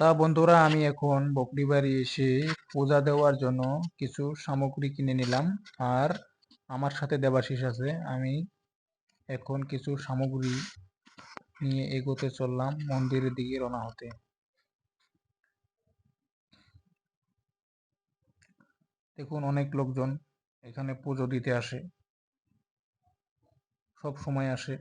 তা বন্ধুরা, আমি এখন বকরি বাড়ি এসে পূজা দেওয়ার জন্য কিছু সামগ্রী কিনে নিলাম। আর আমার সাথে দেবাশিস আছে। আমি এখন কিছু সামগ্রী নিয়ে এগোতে চললাম মন্দিরের দিকে রওনা হতে। দেখুন, অনেক লোকজন এখানে পুজো দিতে আসে। সব সময় আসে।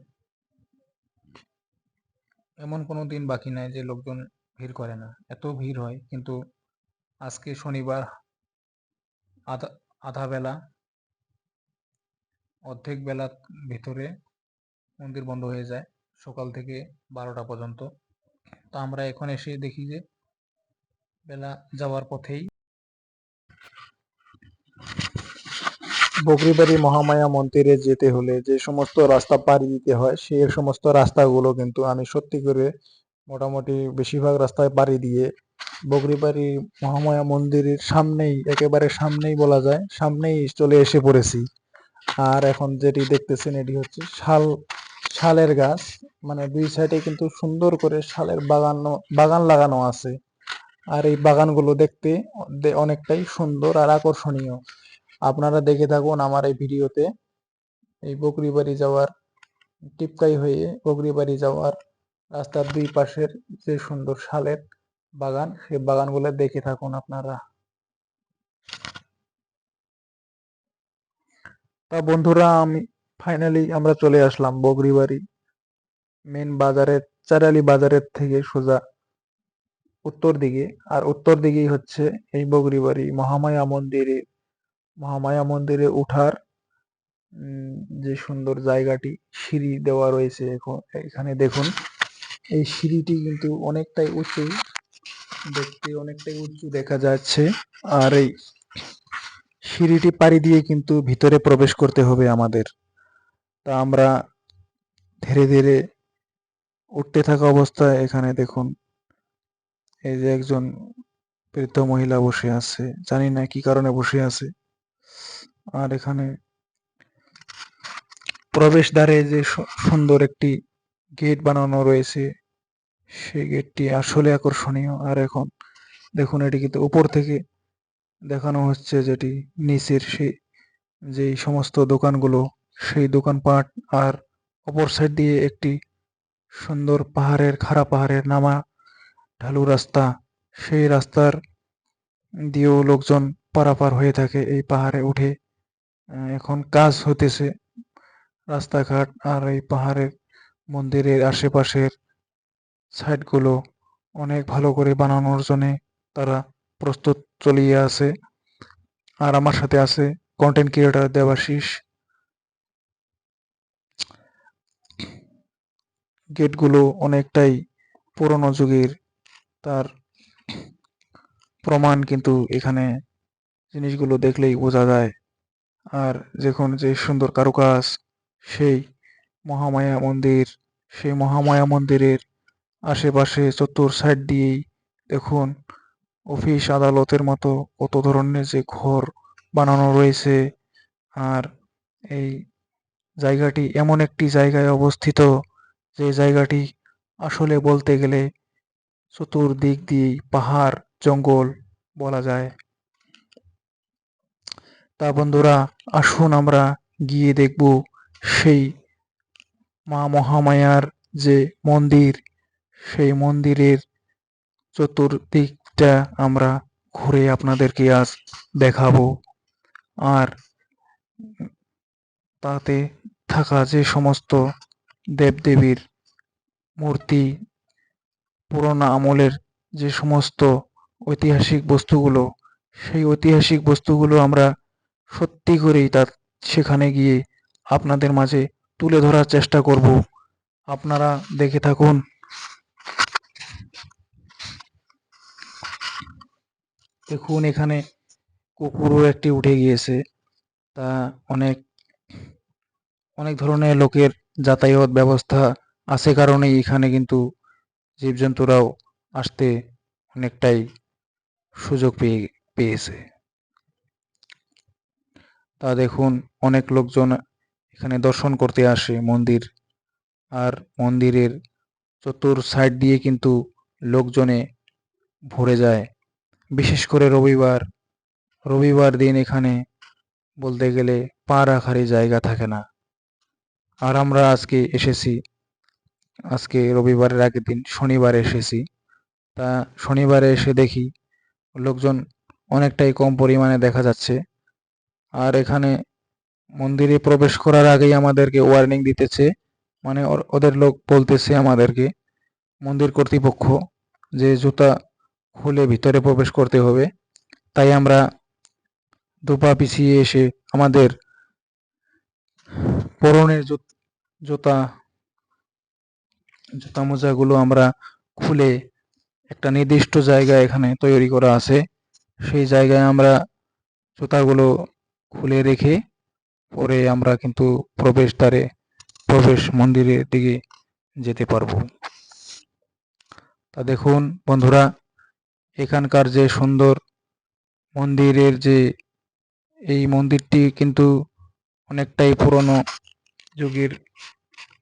এমন কোনো দিন বাকি নাই যে লোকজন ভিড় করে না। এত ভিড় হয়, কিন্তু আজকে শনিবার আধা আধা বেলা, অর্ধেক বেলার ভিতরে মন্দির বন্ধ হয়ে যায়, সকাল থেকে বারোটা পর্যন্ত। তো আমরা এখন এসে দেখি যে বেলা যাওয়ার পথেই বকরিবাড়ি মহামায়া মন্দিরে যেতে হলে যে সমস্ত রাস্তা পাড়ি দিতে হয় সেই সমস্ত রাস্তাগুলো কিন্তু আমি সত্যি করে মোটামুটি বেশিরভাগ রাস্তায় পাড়ি দিয়ে বকরিবাড়ি, মহামায়া মন্দিরের সামনেই, একেবারে সামনেই বলা যায়, সামনেই চলে এসে পড়েছি। আর এখন যেটি দেখতেছেন এটি হচ্ছে শাল, শালের গাছ। মানে দুই সাইডে কিন্তু সুন্দর করে শালের বাগান বাগান লাগানো আছে। আর এই বাগানগুলো দেখতে অনেকটাই সুন্দর আর আকর্ষণীয়। আপনারা দেখে থাকুন আমার এই ভিডিওতে। এই বকরিবাড়ি যাওয়ার টিপকাই হয়ে বকরিবাড়ি যাওয়ার রাস্তার দুই পাশের যে সুন্দর শালের বাগান সেই বাগানগুলো দেখে থাকুন আপনারা। তা বন্ধুরা, আমি ফাইনালি আমরা চলে আসলাম বগরিবাড়ি। মেন বাজারের চারালি বাজারের থেকে সোজা উত্তর দিকে। আর উত্তর দিকেই হচ্ছে এই বগরিবাড়ি, মহামায়া মন্দিরে। মহামায়া মন্দিরে উঠার যে সুন্দর জায়গাটি, সিঁড়ি দেওয়া রয়েছে এখন, এখানে দেখুন। এই সিঁড়িটি কিন্তু অনেকটাই উঁচু, দেখতে অনেকটাই উঁচু দেখা যাচ্ছে। আর এই সিঁড়িটি পাড়ি দিয়ে কিন্তু ভিতরে প্রবেশ করতে হবে আমাদের। তা আমরা ধীরে ধীরে উঠতে থাকা অবস্থায় এখানে দেখুন, এই যে একজন বৃদ্ধ মহিলা বসে আছে। জানি না কি কারণে বসে আছে। আর এখানে প্রবেশদ্বারে যে সুন্দর একটি গেট বানানো রয়েছে। সেই গেটটি আসলে আকর্ষণীয়। আর এখন দেখুন, এটি কিন্তু উপর থেকে দেখানো হচ্ছে যেটি নিচের সেই যেই সমস্ত দোকানগুলো, সেই দোকানপাট। আর অপর সাইড দিয়ে একটি সুন্দর পাহাড়ের, খাড়া পাহাড়ের নামা ঢালু রাস্তা। সেই রাস্তার দিয়েও লোকজন পারাপার হয়ে থাকে এই পাহাড়ে উঠে। এখন কাজ হতেছে রাস্তাঘাট আর এই পাহাড়ের মন্দিরের আশেপাশের সাইডগুলো অনেক ভালো করে বানানোর জন্যে তারা প্রস্তুত চলিয়ে আছে। আর আমার সাথে আছে কন্টেন্ট ক্রিয়েটার দেবাশিস। গেটগুলো অনেকটাই পুরনো যুগের তার প্রমাণ কিন্তু এখানে জিনিসগুলো দেখলেই বোঝা যায়। আর দেখুন যে সুন্দর কারুকাজ, সেই মহামায়া মন্দির, সেই মহামায়া মন্দিরের আশেপাশে চতুর সাইড দিয়েই দেখুন অফিস আদালতের মতো কত ধরনের যে ঘর বানানো রয়েছে। আর এই জায়গাটি এমন একটি জায়গায় অবস্থিত, যে জায়গাটি আসলে বলতে গেলে চতুর্দিক দিয়েই পাহাড়, জঙ্গল বলা যায়। তা বন্ধুরা, আসুন আমরা গিয়ে দেখব সেই মা মহামায়ার যে মন্দির সেই মন্দিরের চতুর্দিকটা আমরা ঘুরে আপনাদেরকে আজ দেখাবো। আর তাতে থাকা যে সমস্ত দেবদেবীর মূর্তি, পুরোনো আমলের যে সমস্ত ঐতিহাসিক বস্তুগুলো, সেই ঐতিহাসিক বস্তুগুলো আমরা সত্যি করেই তার সেখানে গিয়ে আপনাদের মাঝে তুলে ধরার চেষ্টা করব। আপনারা দেখে থাকুন। দেখুন, এখানে কুকুরও একটি উঠে গিয়েছে। তা অনেক অনেক ধরনের লোকের যাতায়াত ব্যবস্থা আছে কারণেই এখানে কিন্তু জীবজন্তুরাও আসতে অনেকটাই সুযোগ পেয়ে, পেয়েছে। তা দেখুন, অনেক লোকজন এখানে দর্শন করতে আসে মন্দির। আর মন্দিরের চতুর সাইড দিয়ে কিন্তু লোকজনে ভরে যায়। বিশেষ করে রবিবার। রবিবার দিন এখানে বলতে গেলে পা রাখারই জায়গা থাকে না। আর আমরা আজকে এসেছি, আজকে রবিবারের আগের দিন শনিবারে এসেছি। তা শনিবারে এসে দেখি লোকজন অনেকটাই কম পরিমাণে দেখা যাচ্ছে। আর এখানে মন্দিরে প্রবেশ করার আগেই আমাদেরকে ওয়ার্নিং দিতেছে মানে ওদের লোক বলতেছে আমাদেরকে, মন্দির কর্তৃপক্ষ যে জুতা খুলে ভিতরে প্রবেশ করতে হবে। তাই আমরা দুপা পিছিয়ে এসে আমাদের পরনের জুত- জুতা মোজাগুলো আমরা খুলে একটা নির্দিষ্ট জায়গা এখানে তৈরি করা আছে। সেই জায়গায় আমরা জুতাগুলো খুলে রেখে পরে আমরা কিন্তু প্রবেশদ্বারে প্রবেশ মন্দিরের দিকে যেতে পারব। তা দেখুন বন্ধুরা এখানকার যে সুন্দর মন্দিরের যে এই মন্দিরটি কিন্তু অনেকটাই পুরনো যুগের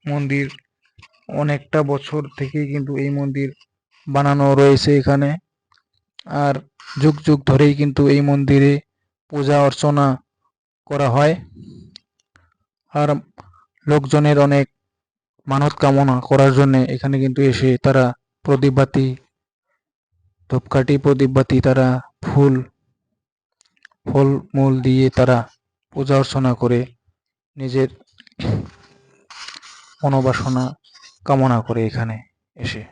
মন্দির। অনেকটা বছর থেকেই কিন্তু এই মন্দির বানানো রয়েছে এখানে। আর যুগ যুগ ধরেই কিন্তু এই মন্দিরে পূজা অর্চনা করা হয়। আর লোকজনের অনেক মানত কামনা করার জন্য এখানে কিন্তু এসে তারা প্রদীপবাতি ধূপকাঠি প্রদীপবাতি তারা ফুল ফল মূল দিয়ে তারা পূজা অর্চনা করে নিজের মনোবাসনা কামনা করে এখানে এসে।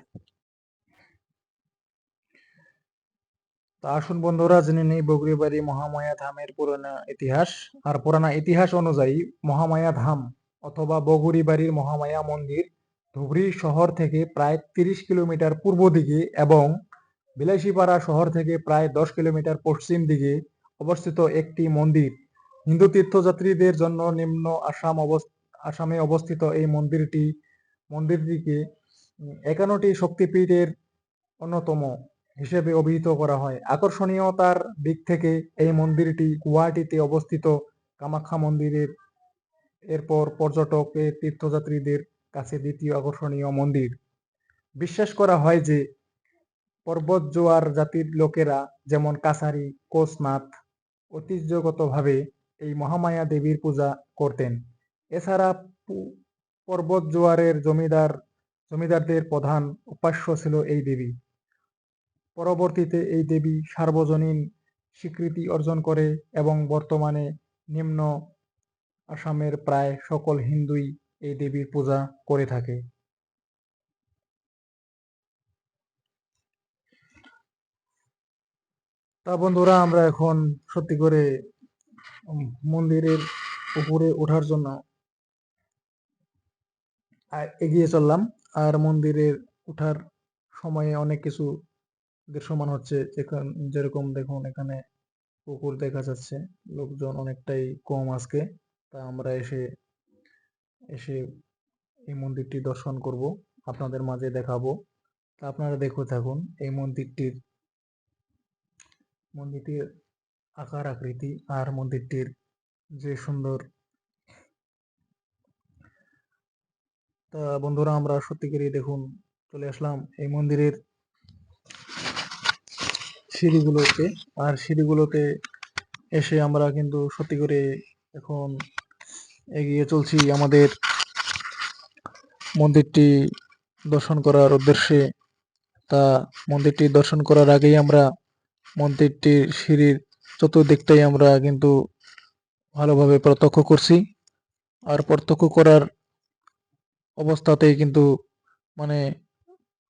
তা আসুন বন্ধুরা, জেনে নেই বগরিবাড়ি মহামায়া ধামের পুরানা ইতিহাস। আর পুরানা ইতিহাস অনুযায়ী মহামায়া ধাম অথবা বগুড়িবাড়ির মহামায়া মন্দির ধুবড়ি শহর থেকে প্রায় তিরিশ কিলোমিটার পূর্ব দিকে এবং বিলাসীপাড়া শহর থেকে প্রায় দশ কিলোমিটার পশ্চিম দিকে অবস্থিত একটি মন্দির। হিন্দু তীর্থযাত্রীদের জন্য নিম্ন আসাম আসামে অবস্থিত এই মন্দিরটি, মন্দিরটিকে একান্নটি শক্তিপীঠের অন্যতম হিসেবে অভিহিত করা হয়। আকর্ষণীয়তার দিক থেকে এই মন্দিরটি গুয়াহাটিতে অবস্থিত কামাখ্যা মন্দিরের, এরপর পর্যটকের তীর্থযাত্রীদের কাছে দ্বিতীয় আকর্ষণীয় মন্দির। বিশ্বাস করা হয় যে পর্বত জোয়ার জাতির লোকেরা যেমন কাছারি কোচনাথ ঐতিহ্যগতভাবে এই মহামায়া দেবীর পূজা করতেন। এছাড়া পর্বত জোয়ারের জমিদার, জমিদারদের প্রধান উপাস্য ছিল এই দেবী। পরবর্তীতে এই দেবী সার্বজনীন স্বীকৃতি অর্জন করে এবং বর্তমানে নিম্ন আসামের প্রায় সকল হিন্দুই এই দেবীর পূজা করে থাকে। বন্ধুরা, আমরা এখন সত্যি করে মন্দিরের উপরে ওঠার জন্য এগিয়ে চললাম। আর মন্দিরের ওঠার সময়ে অনেক কিছু দৃশ্যমান হচ্ছে। যেরকম দেখুন, এখানে পুকুর দেখা যাচ্ছে। লোকজন অনেকটাই কম আজকে। তা আমরা এসে এসে এই মন্দিরটি দর্শন করব। আপনাদের মাঝে দেখাবো। তা আপনারা দেখতে থাকুন, এই মন্দিরটির মন্দিরটির আকার, আকৃতি আর মন্দিরটির যে সুন্দর তা বন্ধুরা আমরা সত্যি করে দেখুন চলে আসলাম এই মন্দিরের সিঁড়িগুলোতে। আর সিঁড়িগুলোতে এসে আমরা কিন্তু সত্যি করে এখন এগিয়ে চলছি আমাদের মন্দিরটি দর্শন করার উদ্দেশ্যে। তা মন্দিরটি দর্শন করার আগেই আমরা মন্দিরটির সিঁড়ির চতুর্দিকটাই আমরা কিন্তু ভালোভাবে প্রত্যক্ষ করছি। আর প্রত্যক্ষ করার অবস্থাতেই কিন্তু মানে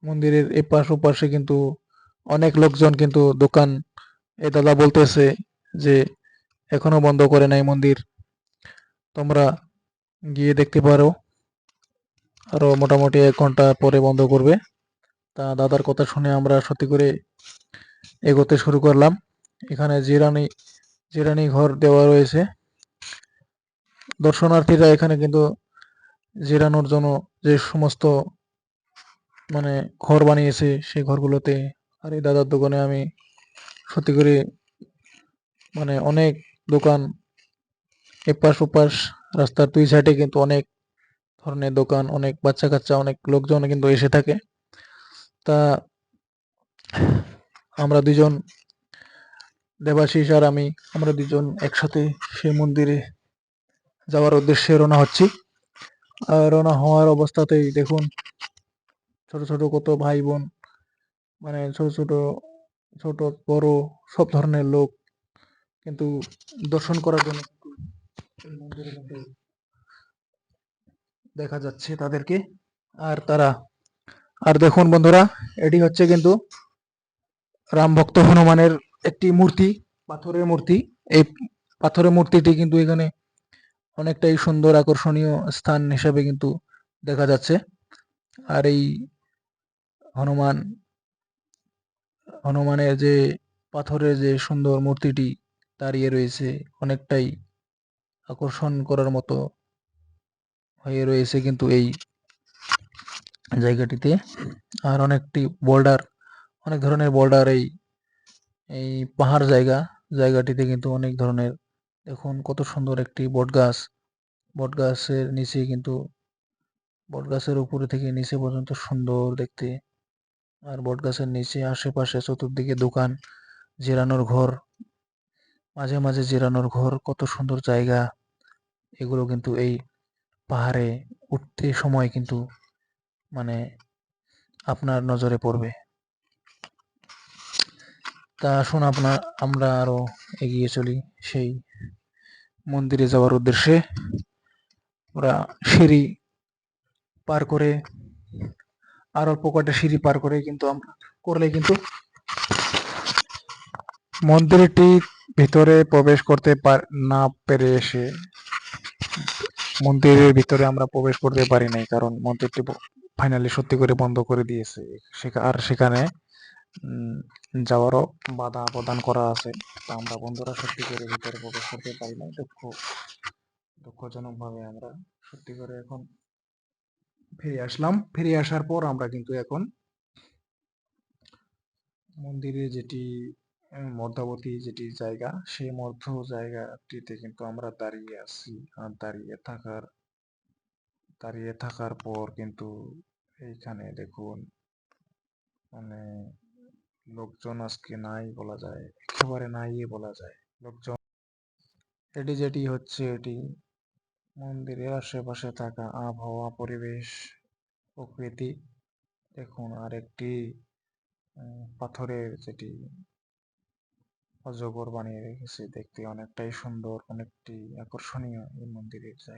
মন্দিরের এপাশ ওপাশে কিন্তু অনেক লোকজন কিন্তু দোকান, এ দাদা বলতেছে যে এখনও বন্ধ করে নাই মন্দির। তোমরা গিয়ে দেখতে পারো। আরও মোটামুটি এক ঘণ্টা পরে বন্ধ করবে। তা দাদার কথা শুনে আমরা সত্যি করে এগোতে শুরু করলাম। এখানে জিরানি জিরানি ঘর দেওয়া রয়েছে। দর্শনার্থীরা এখানে কিন্তু জিরানোর জন্য যে সমস্ত মানে ঘর বানিয়েছে, সেই ঘরগুলোতে, আর এই দাদার দোকানে আমি সত্যি করে মানে অনেক দোকান এপাশ ওপাশ রাস্তার দুই সাইডে কিন্তু অনেক ধরনের দোকান, অনেক বাচ্চা কাচ্চা অনেক লোকজন কিন্তু এসে থাকে। তা আমরা দুজন দেবাশিস আর আমি, আমরা দুজন একসাথে সেই মন্দিরে যাওয়ার উদ্দেশ্যে রওনা হচ্ছি। আর রওনা হওয়ার অবস্থাতেই দেখুন, ছোট ছোট কত ভাই বোন মানে ছোট ছোট ছোট, বড়, সব ধরনের লোক কিন্তু দর্শন করার জন্য দেখা যাচ্ছে তাদেরকে। আর তারা, আর দেখুন বন্ধুরা, এটি হচ্ছে কিন্তু রাম ভক্ত হনুমানের একটি মূর্তি, পাথরের মূর্তি। এই পাথরের মূর্তিটি কিন্তু এখানে অনেকটাই সুন্দর আকর্ষণীয় স্থান হিসেবে কিন্তু দেখা যাচ্ছে। আর এই হনুমান, হনুমানের যে পাথরের যে সুন্দর মূর্তিটি দাঁড়িয়ে রয়েছে, অনেকটাই আকর্ষণ করার মতো হয়ে রয়েছে কিন্তু এই জায়গাটিতে। আর অনেকটি বোল্ডার অনেক ধরনের বর্ডার, এই এই পাহাড় জায়গা, জায়গাটিতে কিন্তু অনেক ধরনের, দেখুন কত সুন্দর একটি বট গাছ বট গাছের নিচে কিন্তু বট গাছের উপরে থেকে নিচে পর্যন্ত সুন্দর দেখতে। আর বট গাছের নিচে আশেপাশে চতুর্দিকে দোকান, জিরানোর ঘর, মাঝে মাঝে জিরানোর ঘর, কত সুন্দর জায়গা। এগুলো কিন্তু এই পাহাড়ে উঠতে সময় কিন্তু মানে আপনার নজরে পড়বে। তা আসুন আপনার আমরা আরও এগিয়ে চলি সেই মন্দিরে যাওয়ার উদ্দেশ্যে। ওরা সিঁড়ি পার করে, আর অল্প কয়টা সিঁড়ি পার করে কিন্তু আমরা করলে কিন্তু মন্দিরটি ভিতরে প্রবেশ করতে পার, না পেরে এসে মন্দিরের ভিতরে আমরা প্রবেশ করতে পারি নাই, কারণ মন্দিরটি ফাইনালি সত্যি করে বন্ধ করে দিয়েছে। আর সেখানে যাওয়ারও বাধা প্রদান করা আছে। তা আমরা বন্ধুরা সত্যি করে ভিতরে প্রবেশ করতে পারি না দুঃখ, দুঃখজনকভাবে আমরা সত্যি করে এখন ফিরে আসলাম। ফিরে আসার পর আমরা কিন্তু এখন মন্দিরে যেটি মধ্যবর্তী যেটি জায়গা, সেই মধ্য জায়গাটিতে কিন্তু আমরা দাঁড়িয়ে আছি। আর দাঁড়িয়ে থাকার দাঁড়িয়ে থাকার পর কিন্তু এইখানে দেখুন মানে লোকজন আজকে নাই বলা যায়, একেবারে নাই বলা যায়। লোকজন এটি যেটি হচ্ছে এটি মন্দিরের আশেপাশে থাকা আবহাওয়া, পরিবেশ, প্রকৃতি। দেখুন, আর একটি পাথরের যেটি অজগর বানিয়ে রেখেছে, দেখতে অনেকটাই সুন্দর, অনেকটি আকর্ষণীয় এই মন্দিরের জায়গা।